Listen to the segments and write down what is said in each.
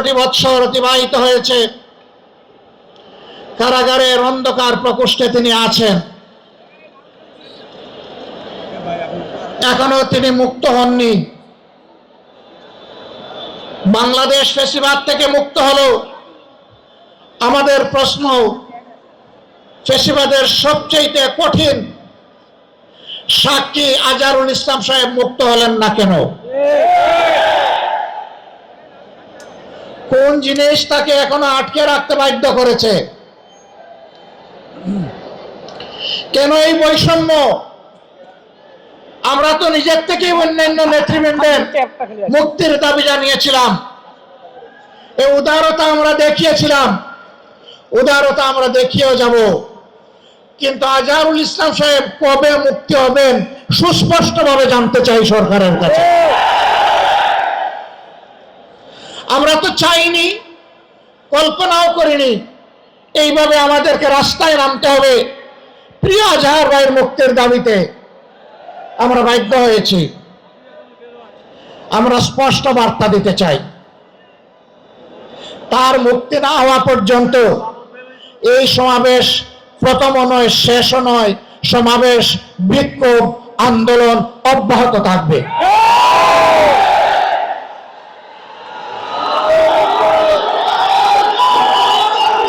তেরোটি বৎসর অতিবাহিত হয়েছে। কারাগারের অন্ধকার প্রকোষ্ঠে তিনি আছেন। এখনও তিনি মুক্ত হননি। বাংলাদেশ ফেসিবাদ থেকে মুক্ত হলো। আমাদের প্রশ্ন ফেসিবাদের সবচেয়ে কঠিন সাক্ষী আজারুল ইসলাম সাহেব মুক্ত হলেন না কেন? কোন জিনিস তাকে এখনও আটকে রাখতে বাধ্য করেছে? কেন এই বৈষম্য? আমরা তো নিজের থেকেই অন্যান্য নেতৃবৃন্দের মুক্তির দাবি জানিয়েছিলাম। এই উদারতা আমরা দেখিয়েছিলাম। উদারতা আমরা দেখিয়েও যাব। কিন্তু আজহারুল ইসলাম সাহেব কবে মুক্তি হবেন, সুস্পষ্টভাবে জানতে চাই সরকারের কাছে। আমরা তো চাইনি, কল্পনাও করিনি। এইভাবে আমাদেরকে রাস্তায় নামতে হবে। প্রিয় আজহার ভাইয়ের মুক্তির দাবিতে আমরা বাধ্য হয়েছি। আমরা স্পষ্ট বার্তা দিতে চাই। তার মুক্তি না হওয়া পর্যন্ত এই সমাবেশ প্রথম নয়, শেষও নয়। সমাবেশ বিক্ষোভ, আন্দোলন অব্যাহত থাকবে।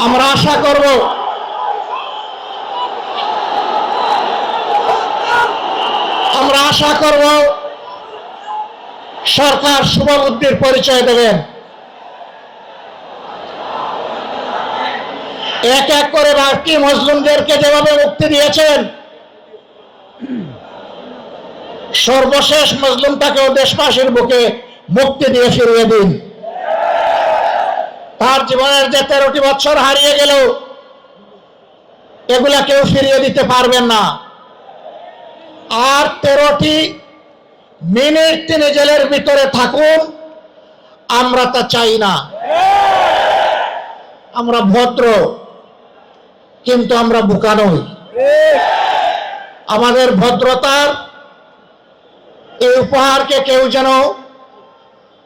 আমরা আশা করব। আমরা আশা করব সরকার শুভবুদ্ধির পরিচয় দেবেন এক এক করে বাকি মজলুমদেরকে যেভাবে মুক্তি দিয়েছেন, সর্বশেষ মজলুমটাকেও দেশবাসীর বুকে মুক্তি দিয়ে ফিরিয়ে দিন। তার জীবনের যে তেরোটি বছর হারিয়ে গেল এগুলা কেউ ফিরিয়ে দিতে পারবেন না। আর তেরোটি মিনিট তিনি জেলের ভিতরে থাকুন, আমরা তা চাই না। আমরা ভদ্র, কিন্তু আমরা বোকা নই। আমাদের ভদ্রতার এই উপহারকে কেউ যেন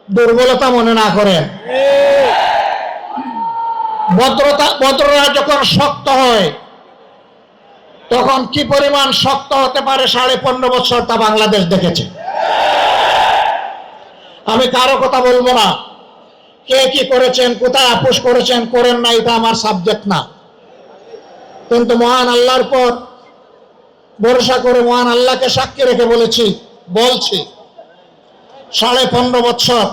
দুর্বলতা মনে না করেন। ভদ্রতা, ভদ্ররা যখন শক্ত হয়, তখন কি পরিমাণ শক্ত হতে পারে সাড়ে পনেরো বছর তা বাংলাদেশ দেখেছে। আমি কারও কথা বলব না। কে কি করেছেন, কোথায় আপোষ করেছেন, করেন না এটা আমার সাবজেক্ট না। কিন্তু মহান আল্লাহর পর ভরসা করে মহান আল্লাহকে সাক্ষী রেখে বলেছি, বলছি, সাড়ে পনেরো বছর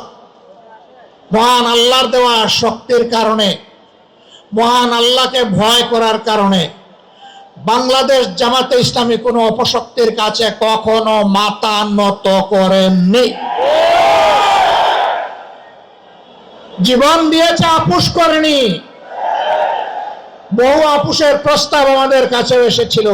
মহান আল্লাহর দেওয়া শক্তির কারণে মহান আল্লাহকে ভয় করার কারণে বাংলাদেশ জামাতে ইসলামী কোনো অপশক্তির কাছে কখনো মাথা নত করেননি। জীবন দিয়েছে আপুষ করেনি। বহু আপুষের প্রস্তাব আমাদের কাছে এসেছিল।